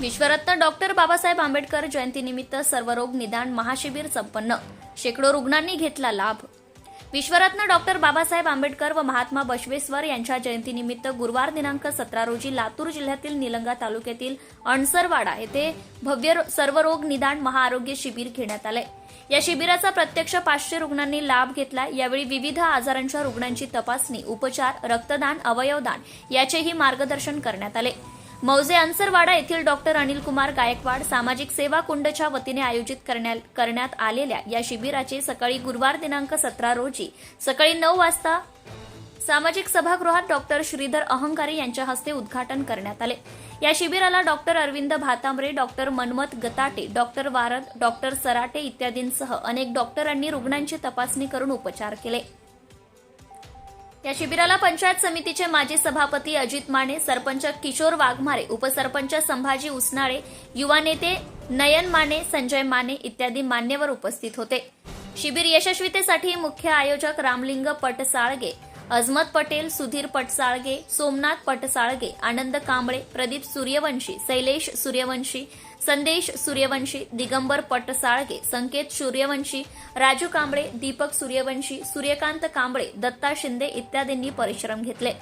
विश्वरत्न doctor Babasaheb Ambedkar जयंतीनिमित्त सर्वरोग निदान महाशिबिर संपन्न. शेकडो रुग्णांनी घेतला लाभ. विश्वरत्न डॉक्टर बाबासाहेब आंबेडकर व महात्मा बसवेश्वर यांच्या जयंतीनिमित्त गुरुवार दिनांक सतरा रोजी लातूर जिल्ह्यातील निलंगा तालुक्यातील अणसरवाडा येथे भव्य सर्व सर्वरोग निदान महाआरोग्य शिबिर घेण्यात आले. या शिबिराचा प्रत्यक्ष पाचशे रुग्णांनी लाभ घेतला. यावेळी विविध आजारांच्या रुग्णांची तपासणी उपचार रक्तदान अवयवदान याचेही मार्गदर्शन करण्यात आले. मौजे अन्सरवाडा येथील डॉक्टर अनिल कुमार गायकवाड सामाजिक सेवा कुंडच्या वतीने आयोजित करण्यात आलेल्या या शिबिराचे सकाळी गुरुवार दिनांक सतरा रोजी सकाळी नऊ वाजता सामाजिक सभागृहात डॉक्टर श्रीधर अहंकारे यांच्या हस्ते उद्घाटन करण्यात आले. या शिबिराला doctor Arvind Bhatambare doctor Manmath Gatate doctor Varad doctor Sarate इत्यादींसह अनेक डॉक्टरांनी रुग्णांची तपासणी करून उपचार केले. या शिबिराला पंचायत समितीचे माजी सभापती अजित माने सरपंच किशोर वाघमारे उपसरपंच संभाजी उसनाळे युवा नेते नयन माने संजय माने इत्यादी मान्यवर उपस्थित होते. शिबिर यशस्वीतेसाठी मुख्य आयोजक रामलिंग पटसाळगे अजमत पटेल सुधीर पटसाळगे सोमनाथ पटसाळगे आनंद कांबळे प्रदीप सूर्यवंशी शैलेश सूर्यवंशी संदेश सूर्यवंशी दिगंबर पटसाळगे संकेत सूर्यवंशी राजू कांबळे दीपक सूर्यवंशी सूर्यकांत कांबळे दत्ता शिंदे इत्यादींनी परिश्रम घेतले.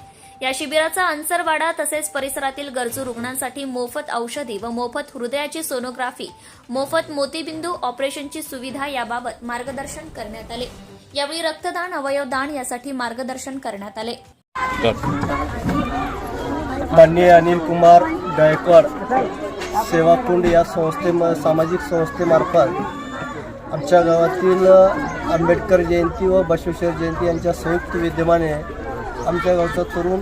या शिबिराचा अंसरवाडा तसेच परिसरातील गरजू रुग्णांसाठी मोफत औषधी व मोफत हृदयाची सोनोग्राफी मोफत मोतीबिंदू ऑपरेशनची सुविधा याबाबत मार्गदर्शन करण्यात आले. यावेळी रक्तदान अवयवदान यासाठी मार्गदर्शन करण्यात आले. माननीय अनिल कुमार गायकवाड सेवाकुंड या संस्थे सामाजिक संस्थेमार्फत आमच्या गावातील आंबेडकर जयंती व बसवेश्वर जयंती यांच्या संयुक्त विद्यमाने आमच्या गावचा तरुण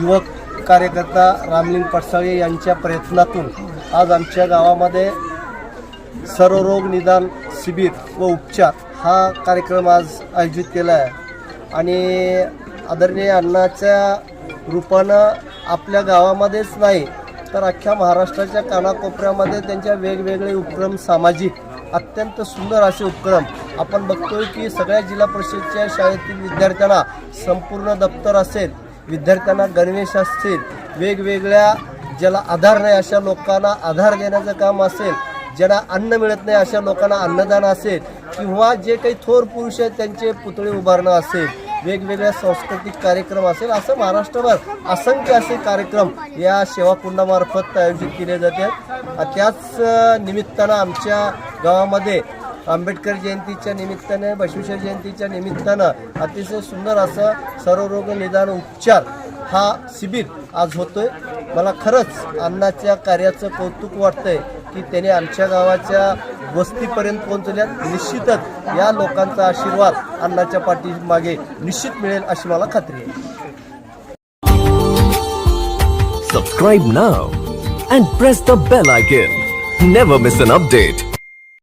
युवक कार्यकर्ता रामलिंग पटसाळे यांच्या प्रयत्नातून आज आमच्या गावामध्ये सर्वरोग निदान शिबिर व उपचार हा कार्यक्रम आज आयोजित केला आहे. आणि आदरणीय अण्णाच्या रूपानं आपल्या गावामध्येच नाही तर अख्ख्या महाराष्ट्राच्या कानाकोपऱ्यामध्ये त्यांच्या वेगवेगळे उपक्रम सामाजिक अत्यंत सुंदर असे उपक्रम. आपण बघतोय की सगळ्या जिल्हा परिषदच्या शाळेतील विद्यार्थ्यांना संपूर्ण दप्तर असेल विद्यार्थ्यांना गणवेश असतील वेगवेगळ्या ज्याला आधार नाही अशा लोकांना आधार देण्याचं काम असेल ज्यांना अन्न मिळत नाही अशा लोकांना अन्नदान असेल किंवा जे काही थोर पुरुष आहेत त्यांचे पुतळे उभारणं असेल वेगवेगळ्या सांस्कृतिक कार्यक्रम असेल असं महाराष्ट्रभर असंख्य असे कार्यक्रम या सेवाकुंडामार्फत आयोजित केले जातात त्याच निमित्तानं आमच्या गावामध्ये आंबेडकर जयंतीच्या निमित्ताने बसवेश्वर जयंतीच्या निमित्तानं अतिशय सुंदर असं सर्वरोग निदान उपचार हा शिबिर आज होतोय. मला खरंच अण्णाच्या कार्याचं कौतुक वाटतंय की त्याने आमच्या गावाच्या वस्तीपर्यंत पोहोचल्यात. निश्चितच या लोकांचा आशीर्वाद अण्णाच्या पाठीमागे निश्चित मिळेल अशी मला खात्री आहे. Subscribe now and press the bell icon never miss an update